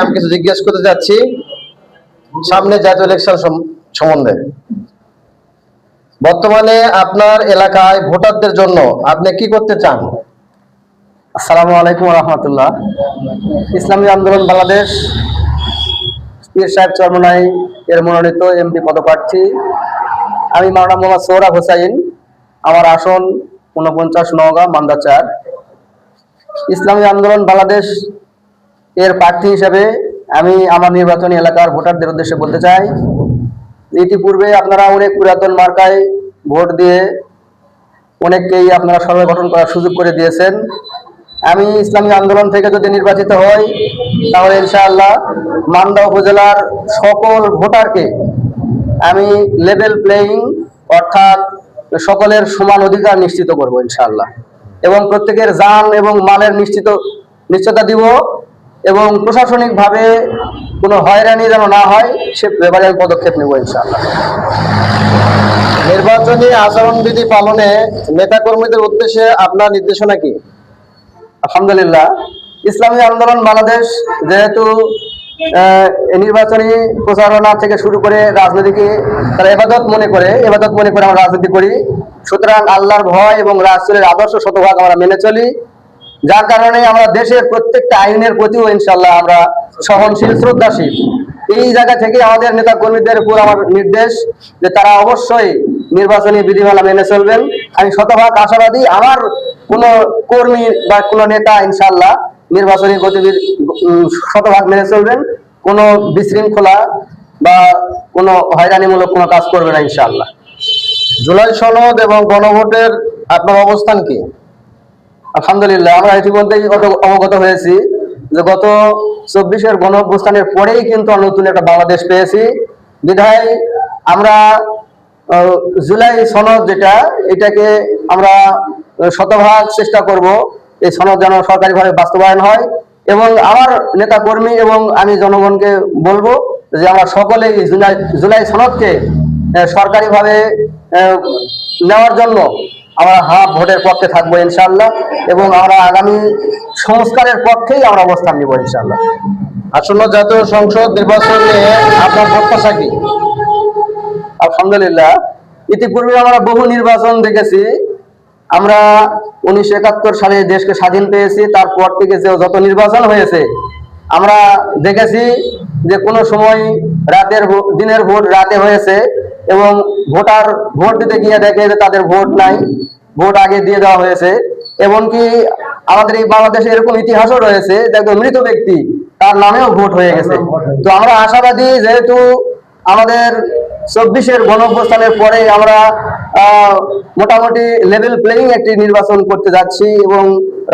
আমি কিছু জিজ্ঞেস করতে জাতীয় সম্বন্ধে। বর্তমানে আপনার এলাকায় ভোটারদের জন্য আপনি কি করতে চান? আসসালামু আলাইকুম রহমতুল্লাহ। ইসলামী আন্দোলন বাংলাদেশ। সাহেব এর মনোনীত এমপি পদপ্রার্থী। আমি মাওলানা মোহাম্মদ সৌরভ হোসাইন, আমার আসন ঊনপঞ্চাশ নওগাঁ মান্দাচার ইসলামী আন্দোলন বাংলাদেশ এর প্রার্থী হিসেবে আমি আমার নির্বাচনী এলাকার ভোটারদের উদ্দেশ্যে বলতে চাই, ইতিপূর্বে আপনারা অনেক পুরাতন মার্কায় ভোট দিয়ে অনেককেই আপনারা সরকার গঠন করার সুযোগ করে দিয়েছেন। আমি ইসলামী আন্দোলন থেকে যদি নির্বাচিত হই, তাহলে ইনশাআল্লাহ মান্দা উপজেলার সকল ভোটারকে আমি লেভেল প্লেয়িং অর্থাৎ সকলের সমান অধিকার নিশ্চিত করব ইনশাআল্লাহ। এবং প্রত্যেকের যান এবং মালের নিশ্চিত, নিশ্চয়তা দিব। এবং প্রশাসনিকভাবে কোনো হয়রানি যেন না হয় সে ব্যাপারে আমি পদক্ষেপ নেব ইনশাআল্লাহ। নির্বাচনী আচরণবিধি পালনে নেতাকর্মীদের উদ্দেশ্যে আপনার নির্দেশনা কি? আলহামদুলিল্লাহ ইসলামী আন্দোলন বাংলাদেশ যেহেতু নির্বাচনী প্রচারণা থেকে শুরু করে রাজনীতিকে তারা এবাদত মনে করে এবাদত মনে করে আমরা রাজনীতি করি। সুতরাং আল্লাহর ভয় এবং রাসূলের আদর্শ শতভাগ আমরা মেনে চলি। যার কারণে আমরা দেশের প্রত্যেকটা আইনের প্রতিও ইনশাল্লাহ আমরা সহনশীল, শ্রদ্ধাশীল। এই জায়গা থেকে আমাদের নেতা কর্মীদের উপর আমার নির্দেশ যে তারা অবশ্যই নির্বাচনী বিধিমালা মেনে চলবেন। আমি শতভাগ আশাবাদী, আমার কোনো কর্মী বা কোনো নেতা ইনশাল্লাহ নির্বাচনী গতিবিধি শতভাগ মেনে চলবেন। কোনো বিশৃঙ্খলা বা কোনো হয়রানিমূলক কোনো কাজ করবে না ইনশাল্লাহ জুলাই সনদ এবং গণভোটের আপনার অবস্থান কি? আলহামদুলিল্লাহ, আমরা ইতিমধ্যেই অবগত হয়েছি যে গত চব্বিশের গণ পরেই কিন্তু নতুন একটা বাংলাদেশ পেয়েছি। বিধায় আমরা জুলাই সনদ যেটা, এটাকে আমরা শতভাগ চেষ্টা করব। এই সনদ যেন সরকারিভাবে বাস্তবায়ন হয় এবং আমার নেতা কর্মী এবং আমি জনগণকে বলব যে আমরা সকলে জুলাই জুলাই সনদকে সরকারিভাবে নেওয়ার জন্য আমরা হাফ ভোটের পক্ষে থাকব ইনশাল্লাহ এবং আমরা আগামী সংস্কারের পক্ষেই আমরা অবস্থান নিব ইনশাল্লাহ আসন্ন জাতীয় সংসদ নির্বাচনে আপনার প্রত্যাশা কি? আলহামদুলিল্লাহ ইতিপূর্বে আমরা বহু নির্বাচন দেখেছি। আমরা উনিশশো একাত্তর সালে দেশকে স্বাধীন পেয়েছি তারপর থেকে যে যত নির্বাচন হয়েছে আমরা দেখেছি যে কোনো সময় রাতের দিনের ভোট রাতে হয়েছে। এবং ভোটার ভোট দিতে গিয়ে দেখে যে তাদের ভোট নাই ভোট আগে দিয়ে দেওয়া হয়েছে। এমনকি আমাদের এই বাংলাদেশে এরকম ইতিহাসও রয়েছে একজন মৃত ব্যক্তি তার নামেও ভোট হয়ে গেছে। তো আমরা আশাবাদী যেহেতু আমাদের চব্বিশের গণঅভ্যস্থানের পরে আমরা মোটামুটি লেভেল প্লেইং একটি নির্বাচন করতে যাচ্ছি এবং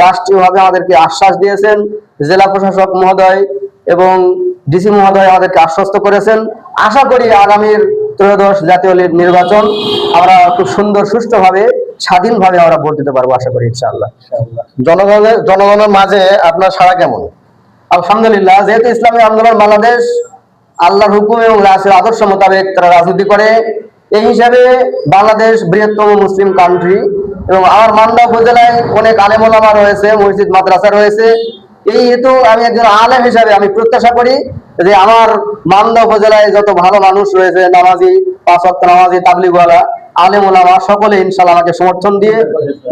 রাষ্ট্রীয়ভাবে আমাদেরকে আশ্বাস দিয়েছেন। জেলা প্রশাসক মহোদয় এবং ডিসি মহোদয় আমাদেরকে আশ্বস্ত করেছেন। আশা করি আগামীর ত্রয়োদশ জাতীয় লি- নির্বাচন আমরা খুব সুন্দর, সুষ্ঠুভাবে, স্বাধীনভাবে আমরা ভোট দিতে পারব, আশা করি, ইনশাআল্লাহ। জনগণের জনগণের মাঝে আপনার সাড়া কেমন? আলহামদুলিল্লাহ, যেহেতু ইসলামী আন্দোলন বাংলাদেশ আল্লাহর হুকুম এবং রাসের আদর্শ মোতাবেক তারা রাজনীতি করে, এই হিসাবে বাংলাদেশ বৃহত্তম মুসলিম কান্ট্রি এবং আমার মান্দা উপজেলায় অনেক আলেমোলামা রয়েছে, মসজিদ, মাদ্রাসা রয়েছে। এই হেতু আমি একজন আলেম হিসাবে আমি প্রত্যাশা করি যে আমার মান্দা উপজেলায় যত ভালো মানুষ রয়েছে, নামাজি, পাঁচ নামাজি, তাবলিগওয়ালা আলেম সকলে ইনশাল্লাহ আমাকে সমর্থন দিয়ে,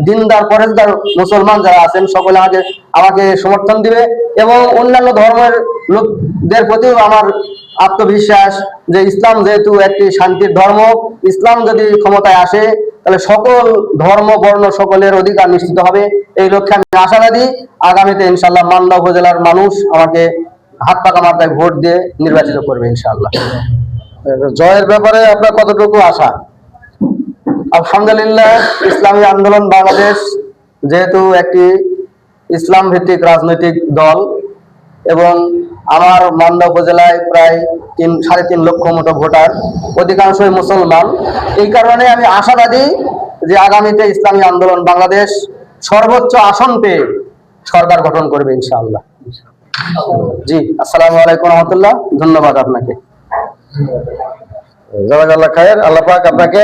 দিনদার পরেজদার মুসলমান যারা আছেন, সকলে আমাকে আমাকে সমর্থন দিবে এবং অন্যান্য ধর্মের লোকদের প্রতিও আমার আত্মবিশ্বাস যে ইসলাম যেহেতু একটি শান্তির ধর্ম, ইসলাম যদি ক্ষমতায় আসে, তাহলে সকল ধর্ম, বর্ণ সকলের অধিকার নিশ্চিত হবে। এই লক্ষ্যে আমি আশাবাদী। আগামীতে ইনশাল্লাহ মান্দা উপজেলার মানুষ আমাকে হাত পাকা মাথায় ভোট দিয়ে নির্বাচিত করবে ইনশাআল্লাহ। জয়ের ব্যাপারে আপনার কতটুকু আশা? আলহামদুলিল্লাহ, ইসলামী আন্দোলন বাংলাদেশ যেহেতু একটি ইসলাম ভিত্তিক রাজনৈতিক দল এবং আমার মান্দা উপজেলায় প্রায় তিন, সাড়ে তিন লক্ষ মতো ভোটার, অধিকাংশই মুসলমান। এই কারণে আমি আশাবাদী যে আগামীতে ইসলামী আন্দোলন বাংলাদেশ সর্বোচ্চ আসন পেয়ে সরকার গঠন করবে ইনশাআল্লাহ। জি আসসালামু আলাইকুম রহমতুল্লাহ। ধন্যবাদ আপনাকে। জাজাকাল্লাহ খায়ের আল্লাহ পাক আপনাকে